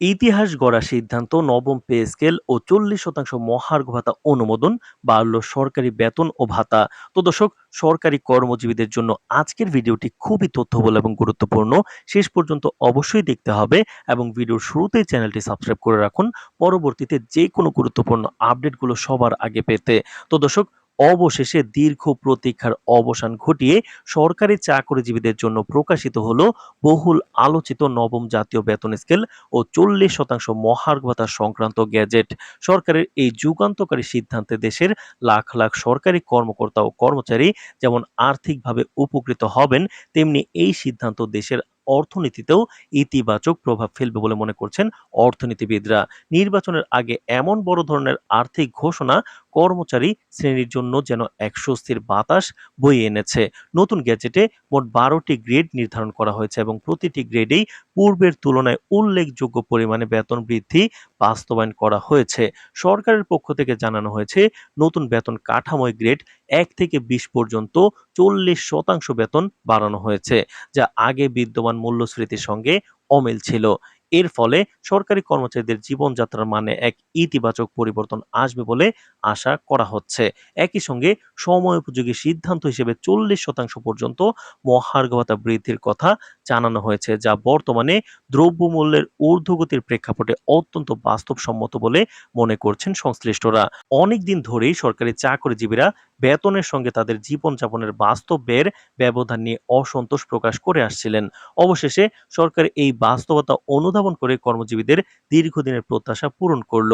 ইতিহাস গড়া সিদ্ধান্ত, নবম পে স্কেল ও চল্লিশ শতাংশ মহার্ঘ ভাতা অনুমোদন, বাড়ল সরকারি বেতন ও ভাতা। তো দর্শক, সরকারি কর্মজীবীদের জন্য আজকের ভিডিওটি খুবই তথ্যবল এবং গুরুত্বপূর্ণ। শেষ পর্যন্ত অবশ্যই দেখতে হবে এবং ভিডিওর শুরুতেই চ্যানেলটি সাবস্ক্রাইব করে রাখুন। পরবর্তীতে যে কোনো গুরুত্বপূর্ণ আপডেটগুলো সবার আগে পেতে। তো দর্শক অবশেষে দীর্ঘ প্রতীক্ষার অবসান ঘটিয়ে সরকারি চাকরিজীবীদের জন্য প্রকাশিত হলো বহুল আলোচিত নবম জাতীয় বেতন স্কেল ও চল্লিশ শতাংশ মহার্ঘ ভাতা সংক্রান্ত গ্যাজেট। সরকারের এই যুগান্তকারী সিদ্ধান্তে দেশের লাখ লাখ সরকারি কর্মকর্তা ও কর্মচারী যেমন আর্থিকভাবে উপকৃত হবেন, তেমনি এই সিদ্ধান্ত দেশের অর্থনীতিতেও ইতিবাচক প্রভাব ফেলবে বলে মনে করছেন অর্থনীতিবিদরা। নির্বাচনের আগে এমন বড় ধরনের আর্থিক ঘোষণা কর্মচারী শ্রেণির জন্য যেন এক স্বস্তির বাতাস বয়ে এনেছে। নতুন গ্যাজেটে মোট বারোটি গ্রেড নির্ধারণ করা হয়েছে এবং প্রতিটি গ্রেডেই পূর্বের তুলনায় উল্লেখযোগ্য পরিমাণে বেতন বৃদ্ধি বাস্তবায়ন করা হয়েছে। সরকারের পক্ষ থেকে জানানো হয়েছে, নতুন বেতন কাঠামোয় গ্রেড এক থেকে বিশ পর্যন্ত চল্লিশ শতাংশ বেতন বাড়ানো হয়েছে, যা আগে বিদ্যমান মূল্যস্ফীতির সঙ্গে অমিল ছিল। এর ফলে সরকারি কর্মচারীদের জীবনযাত্রার মানে এক ইতিবাচক পরিবর্তন আসবে বলে আশা করা হচ্ছে। একই সঙ্গে সময় উপযোগী সিদ্ধান্ত হিসেবে চল্লিশ শতাংশ পর্যন্ত মহার্ঘ ভাতা বৃদ্ধির কথা জানানো হয়েছে, যা বর্তমানে দ্রব্যমূল্যের ঊর্ধ্বগতির প্রেক্ষাপটে অত্যন্ত বাস্তবসম্মত বলে মনে করছেন সংশ্লিষ্টরা। অনেকদিন ধরেই সরকারি চাকরিজীবীরা বেতনের সঙ্গে তাদের জীবনযাপনের বাস্তব ব্যয়ের ব্যবধান নিয়ে অসন্তোষ প্রকাশ করে আসছিলেন। অবশেষে সরকার এই বাস্তবতা অনুধাবন করে কর্মজীবীদের দীর্ঘদিনের প্রত্যাশা পূরণ করল।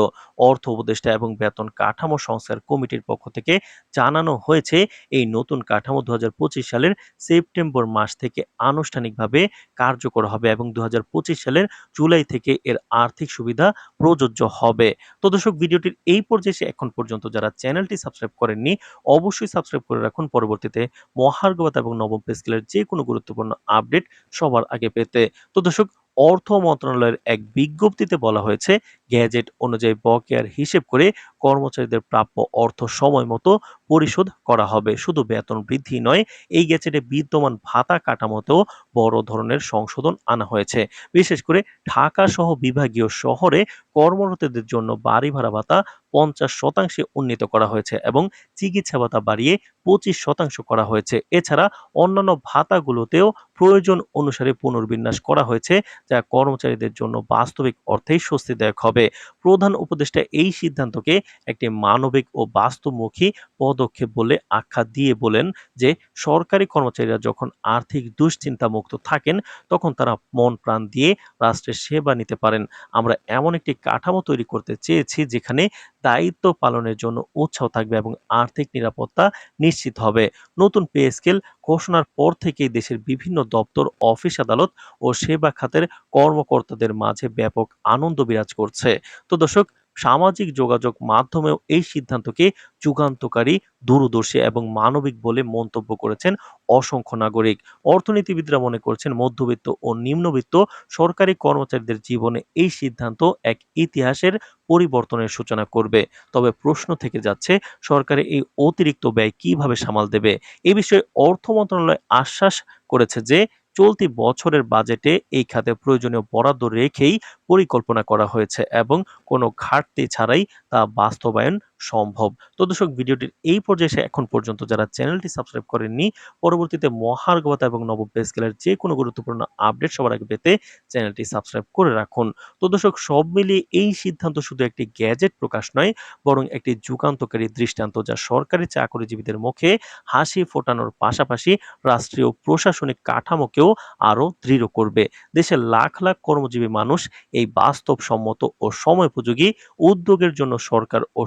অর্থ উপদেষ্টা এবং বেতন কাঠামো সংস্কার কমিটির পক্ষ থেকে জানানো হয়েছে, এই নতুন কাঠামো দু হাজার পঁচিশ সালের সেপ্টেম্বর মাস থেকে আনুষ্ঠানিকভাবে কার্যকর হবে এবং দু হাজার পঁচিশ সালের জুলাই থেকে এর আর্থিক সুবিধা প্রযোজ্য হবে। তো দর্শক, ভিডিওটির এই পর্যায়ে এখন পর্যন্ত যারা চ্যানেলটি সাবস্ক্রাইব করেননি অবশ্যই সাবস্ক্রাইব করে রাখুন। পরবর্তীতে মহার্গবতা এবং নবম পেস্কেলের যে কোনো গুরুত্বপূর্ণ আপডেট সবার আগে পেতে। তো দর্শক অর্থ মন্ত্রণালয়ের এক বিজ্ঞপ্তিতে বলা হয়েছে, গ্যাজেট অনুযায়ী বকেয়ার হিসেব করে কর্মচারীদের প্রাপ্য অর্থ সময় মতো পরিশোধ করা হবে। শুধু বেতন বৃদ্ধি নয়, এই গ্যাজেটে বিদ্যমান ভাতা কাঠামোতেও বড় ধরনের সংশোধন আনা হয়েছে। বিশেষ করে ঢাকা সহ বিভাগীয় শহরে কর্মরতদের জন্য বাড়ি ভাড়া ভাতা পঞ্চাশ শতাংশে উন্নীত করা হয়েছে এবং চিকিৎসা ভাতা বাড়িয়ে পঁচিশ শতাংশ করা হয়েছে। এছাড়া অন্যান্য ভাতাগুলোতেও প্রয়োজন অনুসারে পুনর্বিন্যাস করা হয়েছে, যা কর্মচারীদের জন্য বাস্তবিক অর্থেই স্বস্তিদায়ক হবে। প্রধান উপদেষ্টা এই সিদ্ধান্তকে একটি মানবিক ও বাস্তবমুখী পদক্ষেপ বলে আখ্যা দিয়ে বলেন যে, সরকারি কর্মচারীরা যখন আর্থিক দুশ্চিন্তা মুক্ত থাকেন, তখন তারা মন প্রাণ দিয়ে রাষ্ট্রের সেবা নিতে পারেন। আমরা এমন একটি কাঠামো তৈরি করতে চেয়েছি যেখানে দায়িত্ব পালনের জন্য উৎসাহ থাকবে এবং আর্থিক নিরাপত্তা নিশ্চিত হবে। নতুন পে স্কেল ঘোষণার পর থেকেই দেশের বিভিন্ন দপ্তর, অফিস আদালত ও সেবা খাতের কর্মকর্তাদের মাঝে ব্যাপক আনন্দ বিরাজ করছে। তো দর্শক সামাজিক যোগাযোগ মাধ্যমেও এই সিদ্ধান্তকে যুগান্তকারী, দূরদর্শী এবং মানবিক বলে মন্তব্য করেছেন অসংখ্য নাগরিক। অর্থনীতিবিদরা মনে করছেন মধ্যবিত্ত ও নিম্নবিত্ত সরকারি কর্মচারীদের জীবনে এই সিদ্ধান্ত এক ইতিহাসের পরিবর্তনের সূচনা করবে। তবে প্রশ্ন থেকে যাচ্ছে সরকারের এই অতিরিক্ত ব্যয় কীভাবে সামাল দেবে? এ বিষয়ে অর্থ মন্ত্রণালয় আশ্বাস করেছে যে চলতি বছরের বাজেটে এই খাতে প্রয়োজনীয় বরাদ্দ রেখেই পরিকল্পনা করা হয়েছে এবং কোনো ঘাটতি ছাড়াই তা বাস্তবায়ন সম্ভব। তো দর্শক, ভিডিওটির এই পর্যায়ে এখন পর্যন্ত যারা চ্যানেলটি সাবস্ক্রাইব করেননি, পরবর্তীতে মহার্গবতা এবং নব পে স্কেলের যে কোনো গুরুত্বপূর্ণ আপডেট সবার আগে পেতে চ্যানেলটি সাবস্ক্রাইব করে রাখুন। তো দর্শক, সব মিলিয়ে এই সিদ্ধান্ত শুধু একটি গ্যাজেট প্রকাশ নয়, বরং একটি যুগান্তকারী দৃষ্টান্ত যা সরকারি চাকরিজীবীদের মুখে হাসি ফোটানোর পাশাপাশি রাষ্ট্রীয় প্রশাসনিক কাঠামোকেও আরও দৃঢ় করবে। দেশের লাখ লাখ কর্মজীবী মানুষ এই বাস্তবসম্মত ও সময়োপযোগী উদ্যোগের জন্য সরকার ও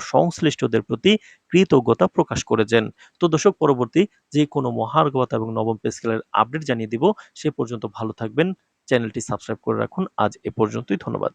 সংশ্লিষ্টদের প্রতি কৃতজ্ঞতা প্রকাশ করেছেন। তো দর্শক, পরবর্তী যে কোনো মহার্গবতা এবং নবম পে স্কেলের আপডেট জানিয়ে দিব, সে পর্যন্ত ভালো থাকবেন। চ্যানেলটি সাবস্ক্রাইব করে রাখুন। আজ এ পর্যন্তই, ধন্যবাদ।